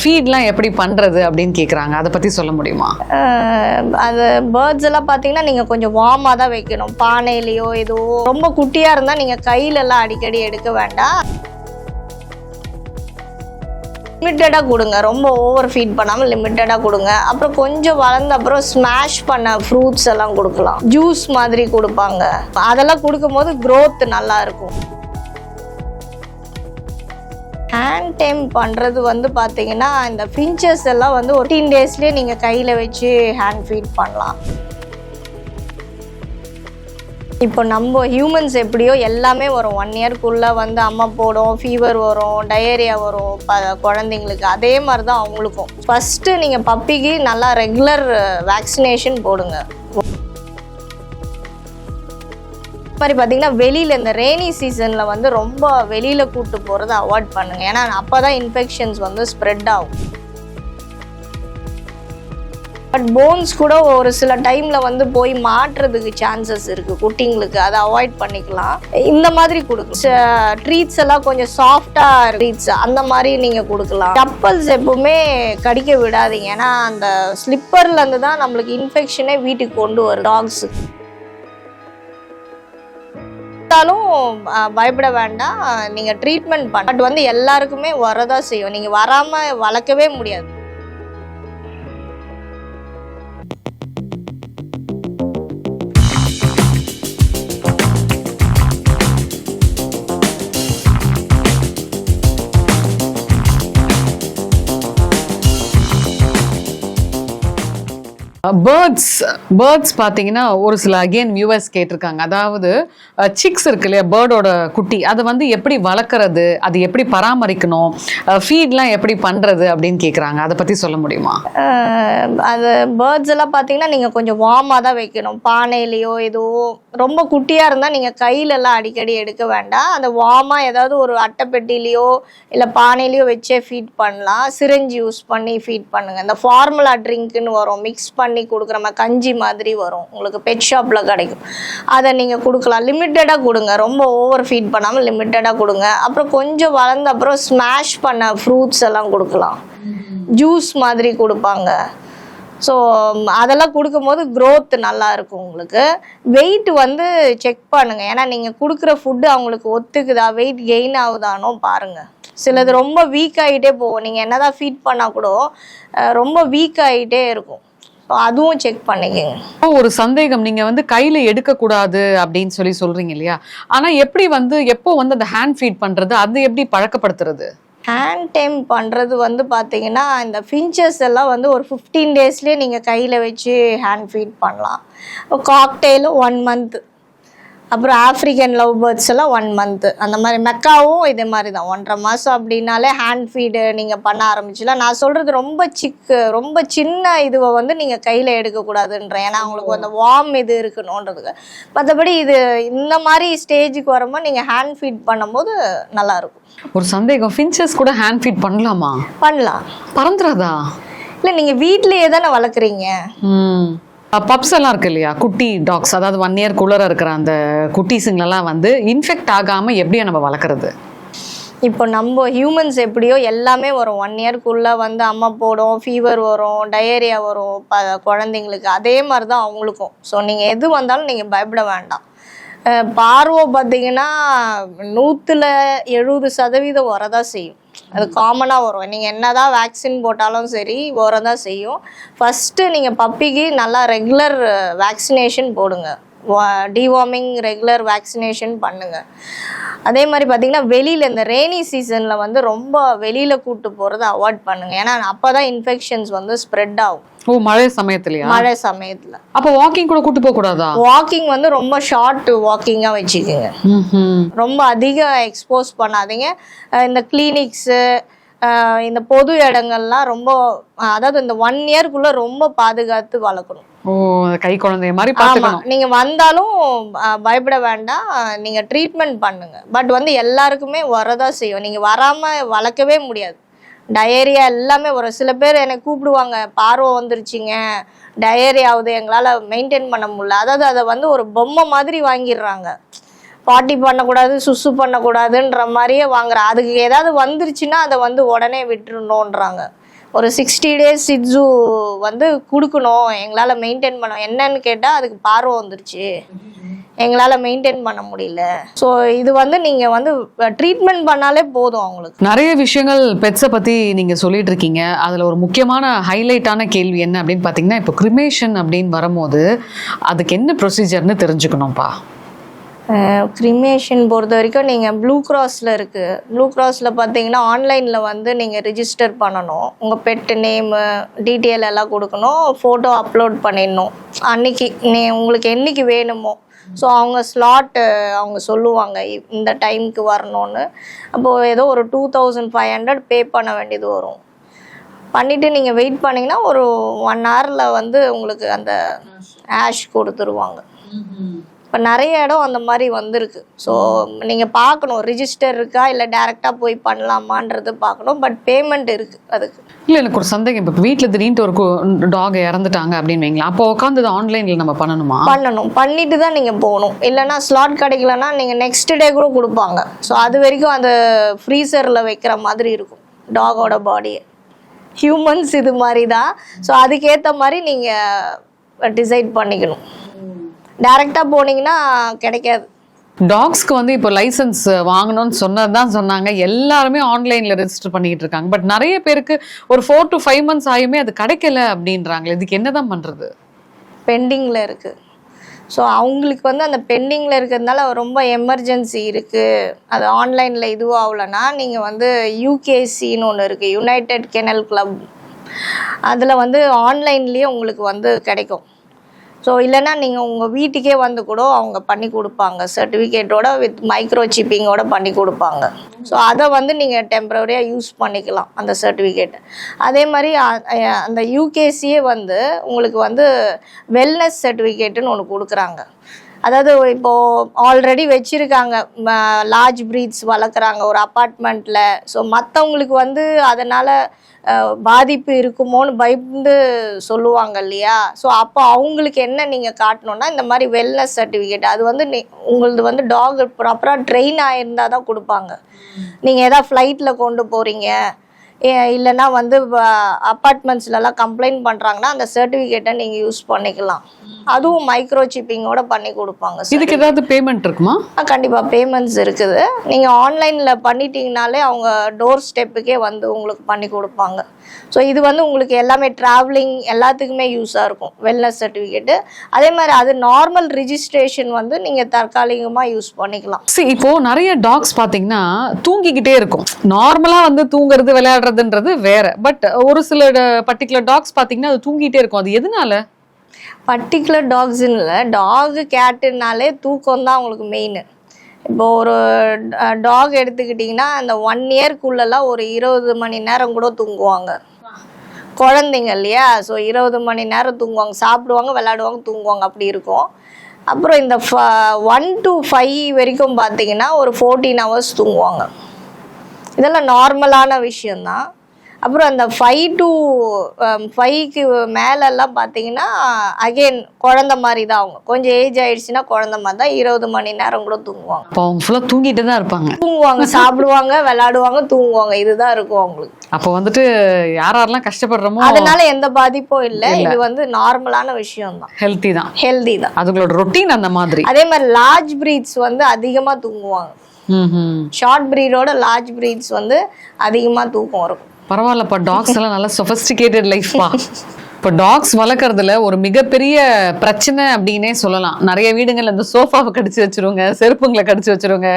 ஃபீட்லாம் எப்படி பண்ணுறது அப்படின்னு கேட்குறாங்க அதை பற்றி சொல்ல முடியுமா? அது பேர்ட்ஸ் எல்லாம் பார்த்தீங்கன்னா நீங்கள் கொஞ்சம் வார்மாக தான் வைக்கணும். பானையிலையோ ஏதோ ரொம்ப குட்டியாக இருந்தால் நீங்கள் கையிலெல்லாம் அடிக்கடி எடுக்க வேண்டாம். லிமிட்டடாக கொடுங்க. ரொம்ப ஓவர் ஃபீட் பண்ணாமல் லிமிட்டடாக கொடுங்க. அப்புறம் கொஞ்சம் வளர்ந்த அப்புறம் ஸ்மாஷ் பண்ண ஃப்ரூட்ஸ் எல்லாம் கொடுக்கலாம். ஜூஸ் மாதிரி கொடுப்பாங்க. அதெல்லாம் கொடுக்கும்போது க்ரோத் நல்லா இருக்கும். ஹேண்ட் டைம் பண்ணுறது வந்து பார்த்தீங்கன்னா இந்த ஃபின்ச்சஸ் எல்லாம் வந்து ஒரு டீன் டேஸ்லேயே நீங்கள் கையில் வச்சு ஹேண்ட் ஃபீட் பண்ணலாம். இப்போ நம்ம ஹியூமன்ஸ் எப்படியோ எல்லாமே வரும் ஒன் இயர்க்குள்ளே வந்து அம்மா போடும் ஃபீவர் வரும் டயரியா வரும் ப குழந்தைங்களுக்கு. அதே மாதிரி தான் அவங்களுக்கும். ஃபஸ்ட்டு நீங்கள் பப்பிக்கு நல்லா ரெகுலர் வேக்சினேஷன் போடுங்க. மாதிரி பார்த்தீங்கன்னா வெளியில் இந்த ரெய்னி சீசனில் வந்து ரொம்ப வெளியில் கூட்டு போகிறத அவாய்ட் பண்ணுங்கள் ஏன்னா அப்போ தான் இன்ஃபெக்ஷன்ஸ் வந்து ஸ்ப்ரெட் ஆகும். பட் போன்ஸ் கூட ஒரு சில டைமில் வந்து போய் மாட்டுறதுக்கு சான்சஸ் இருக்குது குட்டிங்களுக்கு அதை அவாய்ட் பண்ணிக்கலாம். இந்த மாதிரி கொடுக்க ட்ரீட்ஸ் எல்லாம் கொஞ்சம் சாஃப்டாக ட்ரீட்ஸ் அந்த மாதிரி நீங்கள் கொடுக்கலாம். டப்பல்ஸ் எப்பவுமே கடிக்க விடாதீங்க. ஏன்னா அந்த ஸ்லிப்பர்லேருந்து தான் நம்மளுக்கு இன்ஃபெக்ஷனே வீட்டுக்கு கொண்டு வரும். டாக்ஸுக்கு இருந்தாலும் பயப்பட வேண்டாம். நீங்கள் ட்ரீட்மெண்ட் பண்ண பட் வந்து எல்லாருக்குமே வரதான் செய்யும். நீங்கள் வராமல் வளர்க்கவே முடியாது. பேர்ட்ஸ் பேர்ட்ஸ் பார்த்தீங்கன்னா ஒரு சில அகெயின் வியூவர்ஸ் கேட்டிருக்காங்க. அதாவது சிக்ஸ் இருக்கு இல்லையா பேர்டோட குட்டி அதை வந்து எப்படி வளர்க்குறது அது எப்படி பராமரிக்கணும் ஃபீட்லாம் எப்படி பண்ணுறது அப்படின்னு கேட்குறாங்க அதை பற்றி சொல்ல முடியுமா? அது பேர்ட்ஸ் எல்லாம் பார்த்தீங்கன்னா நீங்கள் கொஞ்சம் வார்மாக தான் வைக்கணும். பானையிலையோ எதுவோ ரொம்ப குட்டியாக இருந்தால் நீங்கள் கையிலெல்லாம் அடிக்கடி எடுக்க வேண்டாம். அந்த வார்மாக ஏதாவது ஒரு அட்டைப்பெட்டிலையோ இல்லை பானையிலையோ வச்சே ஃபீட் பண்ணலாம். சிரிஞ்சு யூஸ் பண்ணி ஃபீட் பண்ணுங்கள் இந்த ஃபார்முலா ட்ரிங்க்னு வரும். மிக்ஸ் பண்ணி கொடுக்குற மாதிரி கஞ்சி மாதிரி வரும். உங்களுக்கு பெட் ஷாப்பில் கிடைக்கும். அதை நீங்கள் கொடுக்கலாம். லிமிட்டடாக கொடுங்க. ரொம்ப ஓவர் ஃபீட் பண்ணாமல் லிமிட்டடாக கொடுங்க. அப்புறம் கொஞ்சம் வளர்ந்த அப்புறம் ஸ்மாஷ் பண்ண ஃப்ரூட்ஸ் எல்லாம் கொடுக்கலாம். ஜூஸ் மாதிரி கொடுப்பாங்க. ஸோ அதெல்லாம் கொடுக்கும்போது க்ரோத் நல்லா இருக்கும் உங்களுக்கு. வெயிட் வந்து செக் பண்ணுங்க. ஏன்னா நீங்கள் கொடுக்குற ஃபுட்டு அவங்களுக்கு ஒத்துக்குதா? வெயிட் கெயின் ஆகுதானோ பாருங்க. சிலது ரொம்ப வீக் ஆகிட்டே போகும். நீங்கள் என்னதான் ஃபீட் பண்ணால் கூட ரொம்ப வீக் ஆகிட்டே இருக்கும். அதுவும் செக் பண்ணிக்கோங்க. ஒரு சந்தேகம் நீங்க வந்து கையில எடுக்க கூடாது அப்படின்னு சொல்லி சொல்றீங்க இல்லையா? ஆனா எப்படி வந்து எப்போ வந்து அந்த ஹேண்ட் ஃபீட் பண்றது அது எப்படி பழக்கப்படுத்துறது? ஹேண்ட் டைம் பண்ணுறது வந்து பார்த்தீங்கன்னா இந்த ஃபின்ச்சஸ் எல்லாம் வந்து ஒரு ஃபிஃப்டீன் டேஸ்லேயே நீங்கள் கையில் வச்சு ஹேண்ட் ஃபீட் பண்ணலாம். காக்டெயிலும் ஒன் மந்த் அப்புறம் ஆஃப்ரிக்கன் லவ் பேர்ட்ஸ் எல்லாம் ஒன் மந்த்து அந்த மாதிரி மெக்காவும் இதே மாதிரி தான். ஒன்றரை மாதம் அப்படின்னாலே ஹேண்ட் ஃபீடு நீங்கள் பண்ண ஆரம்பிச்சுலாம் நான் சொல்கிறது ரொம்ப சிக்கு ரொம்ப சின்ன இதுவை வந்து நீங்கள் கையில் எடுக்கக்கூடாதுன்றேன். ஏன்னா அவங்களுக்கு அந்த வார்ம் இது இருக்கணுன்றதுக்கு. மற்றபடி இது இந்த மாதிரி ஸ்டேஜுக்கு வரும்போது நீங்கள் ஹேண்ட் ஃபீட் பண்ணும்போது நல்லாயிருக்கும். ஒரு சந்தேகம். ஃபின்ச்சஸ் கூட ஹேண்ட் ஃபீட் பண்ணலாமா? பண்ணலாம். பறந்துடாதா இல்லை நீங்கள் வீட்டிலேயே தானே வளர்க்குறீங்க? ம். பப்ஸ் எல்லாம் இருக்கு இல்லையா? குட்டி டாக்ஸ் அதாவது ஒன் இயர்க்குள்ளே இருக்கிற அந்த குட்டீஸுங்களெல்லாம் வந்து இன்ஃபெக்ட் ஆகாமல் எப்படியா நம்ம வளர்க்குறது? இப்போ நம்ம ஹியூமன்ஸ் எப்படியோ எல்லாமே வரும். ஒன் இயர்க்குள்ளே வந்து அம்மா போடும் ஃபீவர் வரும் டயரியா வரும் ப குழந்தைங்களுக்கு. அதே மாதிரி தான் அவங்களுக்கும். ஸோ நீங்கள் எது வந்தாலும் நீங்கள் பயப்பட வேண்டாம். பார்வை பார்த்தீங்கன்னா நூற்றில் எழுபது சதவீதம் வரதான் செய்யும். அது காமனாக வரும். நீங்கள் என்ன தான் வேக்சின் போட்டாலும் சரி வரதான் செய்யும். ஃபஸ்ட்டு நீங்கள் பப்பிக்கு நல்லா ரெகுலர் வேக்சினேஷன் போடுங்க. டிவார்மிங் ரெகுலர் வேக்சினேஷன் பண்ணுங்க. அதே மாதிரி பார்த்தீங்கன்னா வெளியில் இந்த ரெய்னி சீசனில் வந்து ரொம்ப வெளியில் கூட்டு போகிறத அவாய்ட் பண்ணுங்க. ஏன்னா அப்போ தான் இன்ஃபெக்ஷன்ஸ் வந்து ஸ்ப்ரெட் ஆகும். ஓ மழை சமயத்துலயா? மழை சமயத்தில். அப்போ வாக்கிங் கூட கூட்டு போக கூடாதா? வாக்கிங் வந்து ரொம்ப ஷார்ட் வாக்கிங்காக வச்சுக்கோங்க. ரொம்ப அதிக எக்ஸ்போஸ் பண்ணாதீங்க. இந்த கிளினிக்ஸு இந்த பொது இடங்கள்லாம் ரொம்ப அதாவது இந்த ஒன் இயர்க்குள்ளே ரொம்ப பாதுகாத்து வளர்க்கணும். கை குழந்தைய மாதிரி பார்த்துக்கணும் நீங்க வந்தாலும் பயப்பட வேண்டாம். நீங்க ட்ரீட்மெண்ட் பண்ணுங்க. பட் வந்து எல்லாருக்குமே வரதா செய்யும். நீங்க வராம வளர்க்கவே முடியாது. டயரியா எல்லாமே வரும். சில பேர் என்னை கூப்பிடுவாங்க பார்வை வந்துருச்சுங்க. டயரி ஆகுது. எங்களால் மெயின்டைன் பண்ண முடியல. அதாவது அதை வந்து ஒரு பொம்மை மாதிரி வாங்கிடுறாங்க. பாட்டி பண்ணக்கூடாது சுசு பண்ணக்கூடாதுன்ற மாதிரியே வாங்குற. அதுக்கு ஏதாவது வந்துருச்சுன்னா அதை வந்து உடனே விட்டுருணுன்றாங்க ஒரு சிக்ஸ்டி டேஸ் சிட்ஸு வந்து கொடுக்கணும். எங்களால் மெயின்டைன் பண்ண என்னன்னு கேட்டால் அதுக்கு பார்வை வந்துருச்சு. எங்களால் மெயின்டைன் பண்ண முடியல. ஸோ இது வந்து நீங்கள் வந்து ட்ரீட்மெண்ட் பண்ணாலே போதும் அவங்களுக்கு. நிறைய விஷயங்கள் பெட்ஸை பற்றி நீங்கள் சொல்லிட்டு இருக்கீங்க. அதில் ஒரு முக்கியமான ஹைலைட்டான கேள்வி என்ன அப்படின்னு பார்த்தீங்கன்னா இப்போ கிரிமேஷன் அப்படின்னு வரும்போது அதுக்கு என்ன ப்ரொசீஜர்னு தெரிஞ்சுக்கணும்ப்பா? க்ரிமேஷன் பொறுத்த வரைக்கும் நீங்கள் ப்ளூ கிராஸில் இருக்குது ப்ளூ கிராஸில் பார்த்தீங்கன்னா ஆன்லைனில் வந்து நீங்கள் ரிஜிஸ்டர் பண்ணணும். உங்கள் பெட்டு நேமு டீட்டெயில் எல்லாம் கொடுக்கணும். ஃபோட்டோ அப்லோட் பண்ணிடணும். அன்னைக்கு நீ உங்களுக்கு என்னைக்கு வேணுமோ. ஸோ அவங்க ஸ்லாட்டு அவங்க சொல்லுவாங்க இந்த டைமுக்கு வரணும்னு. அப்போது ஏதோ ஒரு two thousand five hundred pay பண்ண வேண்டியது வரும். பண்ணிவிட்டு நீங்கள் வெயிட் பண்ணிங்கன்னா ஒரு ஒன் ஹவரில் வந்து உங்களுக்கு அந்த ஆஷ் கொடுத்துருவாங்க. இப்போ நிறைய இடம் அந்த மாதிரி வந்திருக்கு. ஸோ நீங்கள் பார்க்கணும். ரிஜிஸ்டர் இருக்கா? இல்லை டேரெக்டாக போய் பண்ணலாமான்றது பார்க்கணும். பட் பேமெண்ட் இருக்குது அதுக்கு. இல்ல எனக்கு ஒரு சந்தேகம். இப்போ வீட்டில் திடீர்னு ஒரு டாக் இறந்துட்டாங்க அப்படின்னு வைங்களேன். அப்போ உட்காந்து ஆன்லைன்ல நம்ம பண்ணணுமா? பண்ணணும். பண்ணிட்டு தான் நீங்கள் போகணும். இல்லைன்னா ஸ்லாட் கிடைக்கலன்னா நீங்கள் நெக்ஸ்ட் டே கூட கொடுப்பாங்க. ஸோ அது வரைக்கும் அது ஃப்ரீசரில் வைக்கிற மாதிரி இருக்கும். டாகோட பாடியை ஹியூமன்ஸ் இது மாதிரி தான். ஸோ அதுக்கேற்ற மாதிரி நீங்கள் டிசைட் பண்ணிக்கணும். டேரெக்டாக போனீங்கன்னா கிடைக்காது. டாக்ஸ்க்கு வந்து இப்போ லைசன்ஸ் வாங்கணும்னு சொன்னது தான் சொன்னாங்க. எல்லாருமே ஆன்லைன்ல ரெஜிஸ்டர் பண்ணிட்டு இருக்காங்க. பட் நிறைய பேருக்கு ஒரு ஃபோர் டு ஃபைவ் மந்த்ஸ் ஆயுமே அது கிடைக்கல அப்படின்றாங்க இதுக்கு என்னதான் பண்றது? பெண்டிங்கில் இருக்குது ஸோ அவங்களுக்கு வந்து அந்த பெண்டிங்கில் இருக்கிறதுனால ரொம்ப எமர்ஜென்சி இருக்குது அது ஆன்லைனில் இதுவும் ஆகலைன்னா நீங்கள் வந்து யூகேசின்னு ஒன்று இருக்குது யுனைடெட் கெனல் கிளப் அதில் வந்து ஆன்லைன்லேயே உங்களுக்கு வந்து கிடைக்கும். ஸோ இல்லைன்னா நீங்கள் உங்கள் வீட்டுக்கே வந்து கூட அவங்க பண்ணி கொடுப்பாங்க. சர்டிஃபிகேட்டோட வித் மைக்ரோ சிப்பிங்கோட பண்ணி கொடுப்பாங்க. ஸோ அதை வந்து நீங்கள் டெம்பரவரியாக யூஸ் பண்ணிக்கலாம் அந்த சர்டிஃபிகேட்டை அதே மாதிரி அந்த யூகேசியே வந்து உங்களுக்கு வந்து வெல்னஸ் சர்டிஃபிகேட்டுன்னு ஒன்று கொடுக்குறாங்க. அதாவது இப்போது ஆல்ரெடி வச்சுருக்காங்க லார்ஜ் ப்ரீட்ஸ் வளர்க்குறாங்க ஒரு அப்பார்ட்மெண்ட்டில் ஸோ மற்றவங்களுக்கு வந்து அதனால் பாதிப்பு இருக்குமோன்னு பயந்து சொல்லுவாங்க இல்லையா? ஸோ அப்போ அவங்களுக்கு என்ன நீங்கள் காட்டணும்னா இந்த மாதிரி வெல்னஸ் சர்டிஃபிகேட் அது வந்து நீ உங்களது வந்து டாக் ப்ராப்பராக ட்ரெயின் ஆகியிருந்தால் தான் கொடுப்பாங்க. நீங்கள் எதாவது ஃப்ளைட்டில் கொண்டு போகிறீங்க இல்லைன்னா வந்து அப்பார்ட்மெண்ட்ஸ்லலாம் கம்ப்ளைண்ட் பண்ணுறாங்கன்னா அந்த சர்டிஃபிகேட்டை நீங்கள் யூஸ் பண்ணிக்கலாம். அதுவும் மைக்ரோ சிப்பிங்கோட பண்ணி கொடுப்பாங்க இதுக்கு ஏதாவது பேமெண்ட் இருக்குமா? கண்டிப்பாக பேமெண்ட்ஸ் இருக்குது. நீங்கள் ஆன்லைனில் பண்ணிட்டீங்கனாலே அவங்க டோர் ஸ்டெப்புக்கே வந்து உங்களுக்கு பண்ணி கொடுப்பாங்க. ஸோ இது வந்து உங்களுக்கு எல்லாமே ட்ராவலிங் எல்லாத்துக்குமே யூஸாக இருக்கும். வெல்னஸ் சர்டிஃபிகேட்டு அதே மாதிரி அது நார்மல் ரிஜிஸ்ட்ரேஷன் வந்து நீங்கள் தற்காலிகமாக யூஸ் பண்ணிக்கலாம். See, இப்போ நிறைய டாக்ஸ் பாத்தீங்கன்னா தூங்கிக்கிட்டே இருக்கும். நார்மலா வந்து தூங்குறது விளையாடுறதுன்றது வேற. பட் ஒரு சில பர்டிகுலர் டாக்ஸ் பாத்தீங்கன்னா அது தூங்கிட்டே இருக்கும். அது எதனால? பர்டிகுலர் டாக்ஸ்ன்னு இல்லை. டாகு கேட்டுனாலே தூக்கம் தான் அவங்களுக்கு மெயின் இப்போ ஒரு டாக் எடுத்துக்கிட்டிங்கன்னா அந்த ஒன் இயர்க்குள்ளெல்லாம் ஒரு இருபது மணி நேரம் கூட தூங்குவாங்க. குழந்தைங்க இல்லையா? ஸோ இருபது மணி நேரம் தூங்குவாங்க. சாப்பிடுவாங்க விளையாடுவாங்க தூங்குவாங்க. அப்படி இருக்கும். அப்புறம் இந்த ஃப ஒன் டு ஃபைவ் வரைக்கும் பார்த்தீங்கன்னா ஒரு ஃபோர்டீன் ஹவர்ஸ் தூங்குவாங்க. இதெல்லாம் நார்மலான விஷயந்தான் அப்புறம் அந்த ஃபைவ் டு ஃபைவ்க்கு மேலெல்லாம் பார்த்தீங்கன்னா அகெயின் குழந்த மாதிரி தான் அவங்க. கொஞ்சம் ஏஜ் ஆயிடுச்சுன்னா குழந்த மாதிரி தான் இருபது மணி நேரம் கூட தூங்குவாங்க. அப்போ அவங்க ஃபுல்லா தூங்கிட்டே தான் இருப்பாங்க. தூங்குவாங்க சாப்பிடுவாங்க விளையாடுவாங்க தூங்குவாங்க. இதுதான் இருக்கும் அவங்களுக்கு. அப்போ வந்துட்டு யார் யாரெல்லாம் கஷ்டப்படுறோமோ அதனால எந்த பாதிப்பும் இல்லை. இது வந்து நார்மலான விஷயம் தான் ஹெல்த்தி தான். ஹெல்தி தான். அதுங்களோட ரொட்டீன் அந்த மாதிரி. அதே மாதிரி லார்ஜ் பிரீட்ஸ் வந்து அதிகமாக தூங்குவாங்க. ஷார்ட் பிரீடோட லார்ஜ் பிரீட்ஸ் வந்து அதிகமாக தூக்கம் இருக்கும் பரவாயில்லப்பா டாக்ஸ் எல்லாம் நல்லா சொஃபஸ்டிகேட்டட் லைஃப்பா இப்போ டாக்ஸ் வளர்க்குறதுல ஒரு மிகப்பெரிய பிரச்சனை அப்படின்னே சொல்லலாம். நிறைய வீடுங்கள்ல இந்த சோஃபாவை கடிச்சு வச்சிருவாங்க செருப்புங்களை கடிச்சு வச்சிருவாங்க.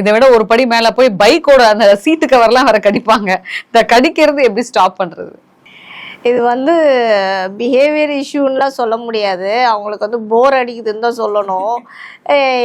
இதை விட ஒரு படி மேலே போய் பைக்கோட அந்த சீட்டு கவர்லாம் வேற கடிப்பாங்க. இந்த கடிக்கிறது எப்படி ஸ்டாப் பண்ணுறது இது வந்து பிஹேவியர் இஷ்யூன்லாம் சொல்ல முடியாது. அவங்களுக்கு வந்து போர் அடிக்குதுன்னு தான் சொல்லணும்.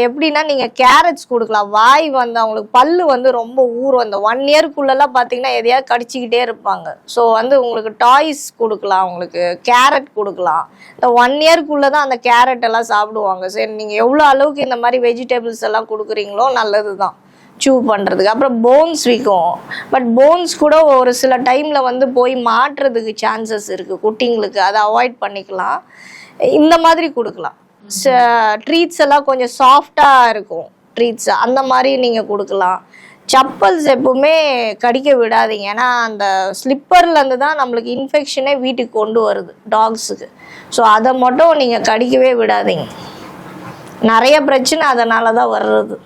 எப்படின்னா நீங்கள் கேரட்ஸ் கொடுக்கலாம். வாய் வந்து அவங்களுக்கு பல்லு வந்து ரொம்ப ஊறும். அந்த ஒன் இயர்க்குள்ளெல்லாம் பார்த்தீங்கன்னா எதையாவது கடிச்சிக்கிட்டே இருப்பாங்க. ஸோ வந்து உங்களுக்கு டாய்ஸ் கொடுக்கலாம். அவங்களுக்கு கேரட் கொடுக்கலாம். இந்த ஒன் இயர்க்குள்ளே தான் அந்த கேரட் எல்லாம் சாப்பிடுவாங்க. சரி நீங்கள் எவ்வளோ அளவுக்கு இந்த மாதிரி வெஜிடபிள்ஸ் எல்லாம் கொடுக்குறீங்களோ நல்லது தான் சூ பண்ணுறதுக்கு அப்புறம் போன்ஸ் விற்கும் பட் போன்ஸ் கூட ஒரு சில டைமில் வந்து போய் மாட்டுறதுக்கு சான்சஸ் இருக்குது குட்டிங்களுக்கு அதை அவாய்ட் பண்ணிக்கலாம். இந்த மாதிரி கொடுக்கலாம். ட்ரீட்ஸ் எல்லாம் கொஞ்சம் சாஃப்டாக இருக்கும். ட்ரீட்ஸ் அந்த மாதிரி நீங்கள் கொடுக்கலாம். சப்பல்ஸ் எப்பவுமே கடிக்க விடாதீங்க. ஏன்னா அந்த ஸ்லிப்பர்லேருந்து தான் நம்மளுக்கு இன்ஃபெக்ஷனே வீட்டுக்கு கொண்டு வருது டாக்ஸுக்கு ஸோ அதை மட்டும் நீங்கள் கடிக்கவே விடாதீங்க. நிறைய பிரச்சனை அதனால தான் வர்றது.